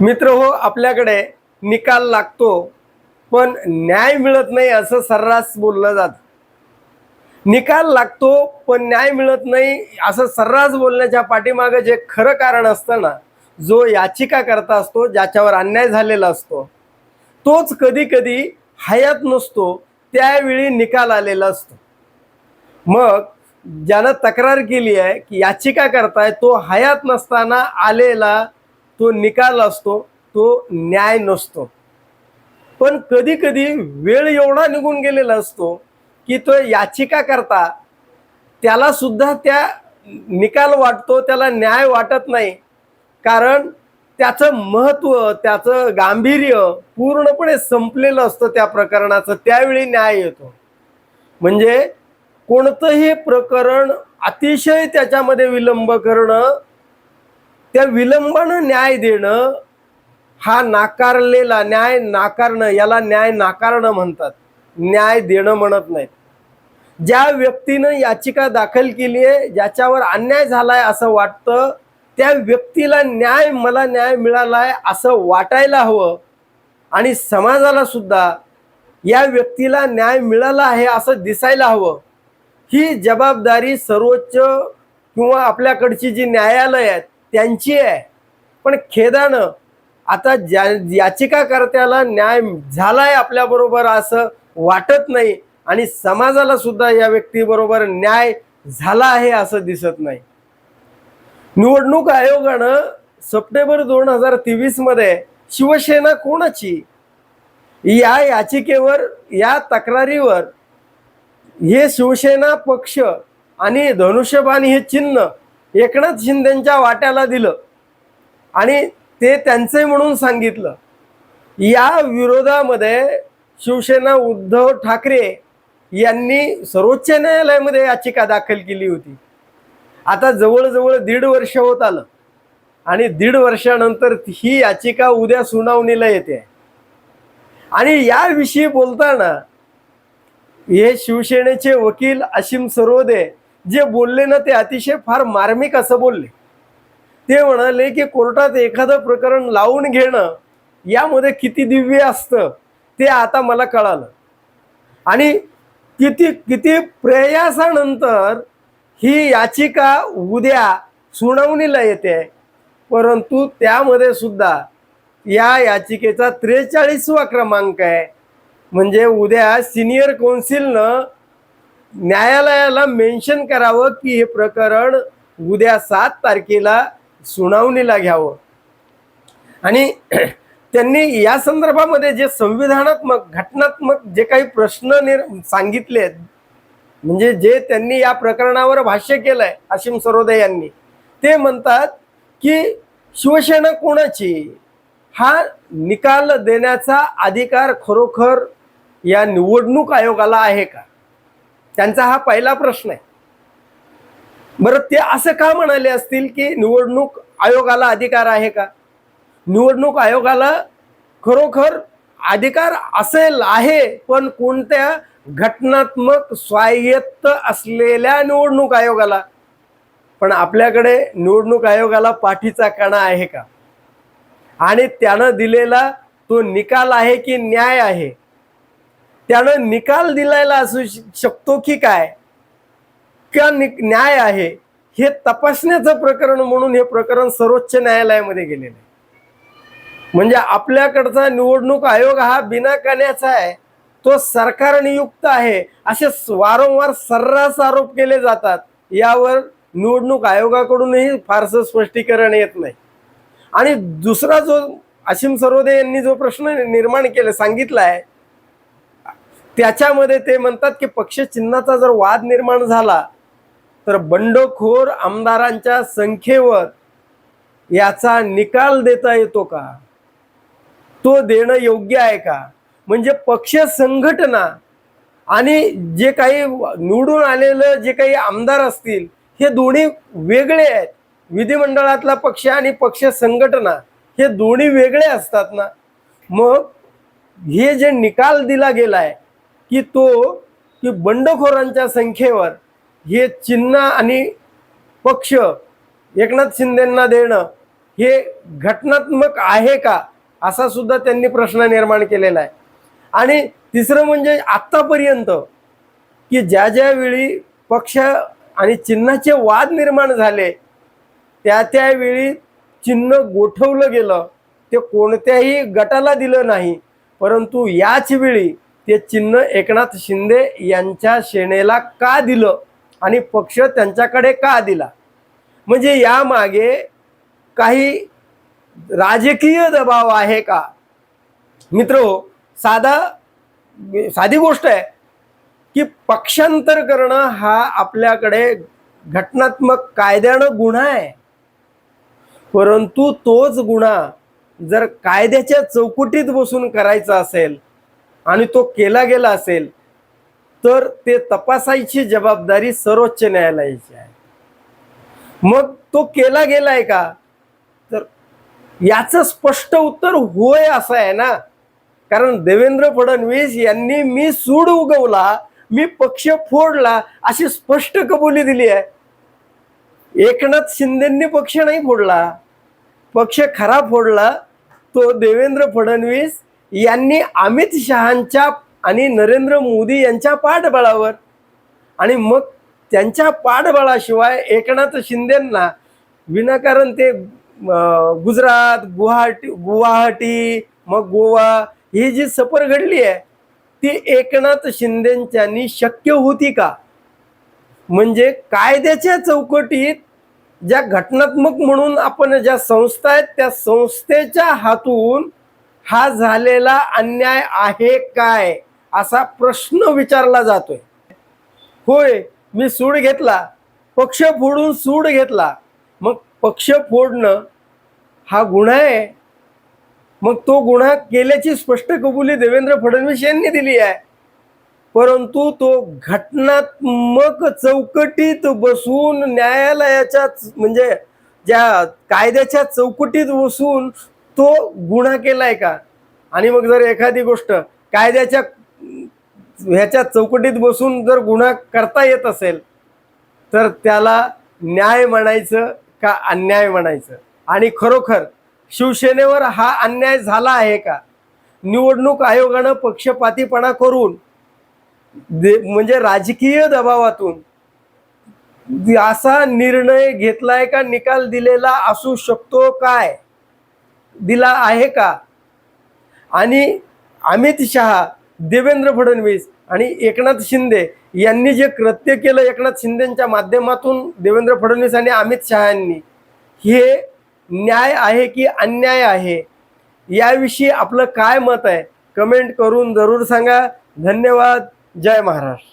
मित्र हो आपल्याकडे निकाल लागतो पण न्याय मिळत नाही असं सर्रास बोललं जातं. निकाल लागतो पण न्याय मिळत नाही असं सर्रास बोलण्याच्या पाठीमागं जे खरं कारण असतं ना जो याचिका करता असतो ज्याच्यावर अन्याय झालेला असतो तोच कधी कधी हयात नसतो त्यावेळी निकाल आलेला असतो. मग ज्यानं तक्रार केली आहे की याचिका करताय तो हयात नसताना आलेला तो निकाल असतो तो न्याय नसतो. पण कधी कधी वेळ एवढा निघून गेलेला असतो की तो याचिका करता त्याला सुद्धा त्या निकाल वाटतो त्याला न्याय वाटत नाही. कारण त्याचं महत्त्व त्याचं गांभीर्य पूर्णपणे संपलेलं असतं त्या प्रकरणाचं त्यावेळी न्याय येतो. म्हणजे कोणतंही प्रकरण अतिशय त्याच्यामध्ये विलंब करणं त्या विलंबानं न्याय देणं हा नाकारलेला न्याय नाकारणं याला न्याय नाकारणं म्हणतात. न्याय देणं म्हणत नाहीत. ज्या व्यक्तीनं याचिका दाखल केली आहे ज्याच्यावर अन्याय झालाय असं वाटतं त्या व्यक्तीला न्याय मला न्याय मिळाला आहे असं वाटायला हवं. आणि समाजाला सुद्धा या व्यक्तीला न्याय मिळाला आहे असं दिसायला हवं. ही जबाबदारी सर्वोच्च किंवा आपल्याकडची जी न्यायालय आहेत त्यांची आहे. पण खेदानं आता ज्या याचिकाकर्त्याला न्याय झालाय आपल्याबरोबर असं वाटत नाही आणि समाजाला सुद्धा या व्यक्तीबरोबर न्याय झाला आहे असं दिसत नाही. निवडणूक आयोगानं सप्टेंबर दोन हजार तेवीसमध्ये शिवसेना कोणाची? या याचिकेवर या तक्रारीवर हे शिवसेना पक्ष आणि धनुष्यबाण हे चिन्ह एकनाथ शिंदेच्या वाट्याला दिलं. आणि ते त्यांचे म्हणून सांगितलं. या विरोधामध्ये शिवसेना उद्धव ठाकरे यांनी सर्वोच्च न्यायालयामध्ये याचिका दाखल केली होती. आता जवळजवळ दीड वर्ष होत आलं. आणि दीड वर्षानंतर ही याचिका उद्या सुनावणीला येते. आणि याविषयी बोलताना हे शिवसेनेचे वकील असीम सरोदे जे बोलले ना ते अतिशय फार मार्मिक असं बोलले. ते म्हणाले की कोर्टात एखादं प्रकरण लावून घेणं यामध्ये किती दिव्य असतं ते आता मला कळालं. आणि किती किती प्रयासानंतर ही याचिका उद्या सुनावणीला येते. परंतु त्यामध्ये सुद्धा या याचिकेचा त्रेचाळीसवा क्रमांक आहे. म्हणजे उद्या सिनियर कौन्सिलनं न्यायालयाला मेन्शन करावं की हे प्रकरण उद्या सात तारखेला सुनावणीला घ्यावं. आणि त्यांनी या संदर्भामध्ये जे संविधानात्मक घटनात्मक जे काही प्रश्न निर सांगितले आहेत म्हणजे जे त्यांनी या प्रकरणावर भाष्य केलंय आशिम सरोदे यांनी ते म्हणतात की शिवसेना कोणाची? हा निकाल देण्याचा अधिकार खरोखर या निवडणूक आयोगाला आहे का? त्यांचा हा पहिला प्रश्न आहे. बरं ते असं का म्हणाले असतील की निवडणूक आयोगाला अधिकार आहे का? निवडणूक आयोगाला खरोखर अधिकार असेल आहे पण कोणत्या घटनात्मक स्वायत्त असलेल्या निवडणूक आयोगाला? पण आपल्याकडे निवडणूक आयोगाला पाठीचा कणा आहे का? आणि त्यानं दिलेला तो निकाल आहे की न्याय आहे? त्यानं निकाल दिलायला असू शकतो की काय? का न्याय आहे? हे तपासण्याचं प्रकरण म्हणून हे प्रकरण सर्वोच्च न्यायालयामध्ये गेलेलं आहे. म्हणजे आपल्याकडचा निवडणूक आयोग हा बिना कण्याचा आहे. तो सरकार नियुक्त आहे. असे वारंवार सर्रास आरोप केले जातात. यावर निवडणूक आयोगाकडूनही फारसं स्पष्टीकरण येत नाही. आणि दुसरा जो असीम सरोदे यांनी जो प्रश्न निर्माण केला सांगितला आहे त्याच्यामध्ये ते म्हणतात की पक्ष चिन्हाचा जर वाद निर्माण झाला तर बंडखोर आमदारांच्या संख्येवर याचा निकाल देता येतो का? तो देणं योग्य आहे का? म्हणजे पक्ष संघटना आणि जे काही निवडून आलेलं जे काही आमदार असतील हे दोन्ही वेगळे आहेत. विधिमंडळातला पक्ष आणि पक्ष संघटना हे दोन्ही वेगळे असतात ना? मग हे जे निकाल दिला गेला आहे की तो की बंडखोरांच्या संख्येवर हे चिन्ह आणि पक्ष एकनाथ शिंदेंना देणं हे घटनात्मक आहे का असा सुद्धा त्यांनी प्रश्न निर्माण केलेला आहे. आणि तिसरं म्हणजे आत्तापर्यंत की ज्या ज्या वेळी पक्ष आणि चिन्हाचे वाद निर्माण झाले त्या त्यावेळी चिन्ह गोठवलं गेलं ते कोणत्याही गटाला दिलं नाही परंतु याच वेळी ते चिन्ह एकनाथ शिंदे यांच्या सेनेला का दिलं? आणि पक्ष त्यांच्याकडे का दिला? म्हणजे यामागे काही राजकीय दबाव आहे का? मित्र साधा साधी गोष्ट आहे की पक्षांतर करणं हा आपल्याकडे घटनात्मक कायद्यानं गुन्हा आहे. परंतु तोच गुन्हा जर कायद्याच्या चौकटीत बसून करायचा असेल आणि तो केला गेला असेल तर ते तपासायची जबाबदारी सर्वोच्च न्यायालयाची आहे. मग तो केला गेलाय का? तर याचं स्पष्ट उत्तर होय असं आहे ना. कारण देवेंद्र फडणवीस यांनी मी सूड उगवला मी पक्ष फोडला अशी स्पष्ट कबुली दिली आहे. एकनाथ शिंदेंनी पक्ष नाही फोडला. पक्ष खरा फोडला तो देवेंद्र फडणवीस यांनी अमित शहांच्या आणि नरेंद्र मोदी यांच्या पाठबळावर आणि मग त्यांच्या पाठबळाशिवाय एकनाथ शिंदेंना विनाकारण ते गुजरात गुवाहाटी गुवाहाटी मग गोवा ही जी सफर घडली आहे ती एकनाथ शिंदेच्यांनी शक्य होती का? म्हणजे कायद्याच्या चौकटीत ज्या घटनात्मक म्हणून आपण ज्या संस्था आहेत त्या संस्थेच्या हातून हा झालेला अन्याय आहे काय? असा प्रश्न विचारला जातोय. होय मी सूड घेतला. पक्ष फोडून सूड घेतला. मग पक्ष फोडणं हा गुन्हा आहे? मग तो गुन्हा केल्याची स्पष्ट कबुली देवेंद्र फडणवीस यांनी दिली आहे. परंतु तो घटनात्मक चौकटीत बसून न्यायालयाच्या म्हणजे ज्या कायद्याच्या चौकटीत बसून तो गुन्हा केलाय का? आणि मग जर एखादी गोष्ट कायद्याच्या ह्याच्या चौकटीत बसून जर गुन्हा करता येत असेल तर त्याला न्याय म्हणायचं का अन्याय म्हणायचं? आणि खरोखर शिवसेनेवर हा अन्याय झाला आहे का? निवडणूक आयोगानं पक्षपातीपणा करून दे म्हणजे राजकीय दबावातून असा निर्णय घेतलाय का? निकाल दिलेला असू शकतो काय? दिला आहे का? आणि अमित शहा देवेंद्र फडणवीस आणि एकनाथ शिंदे यांनी जे कृत्य केलं एकनाथ शिंदेच्या माध्यमातून देवेंद्र फडणवीस आणि अमित शहा यांनी हे न्याय आहे की अन्याय आहे? याविषयी आपलं काय मत आहे? कमेंट करून जरूर सांगा. धन्यवाद. जय महाराष्ट्र.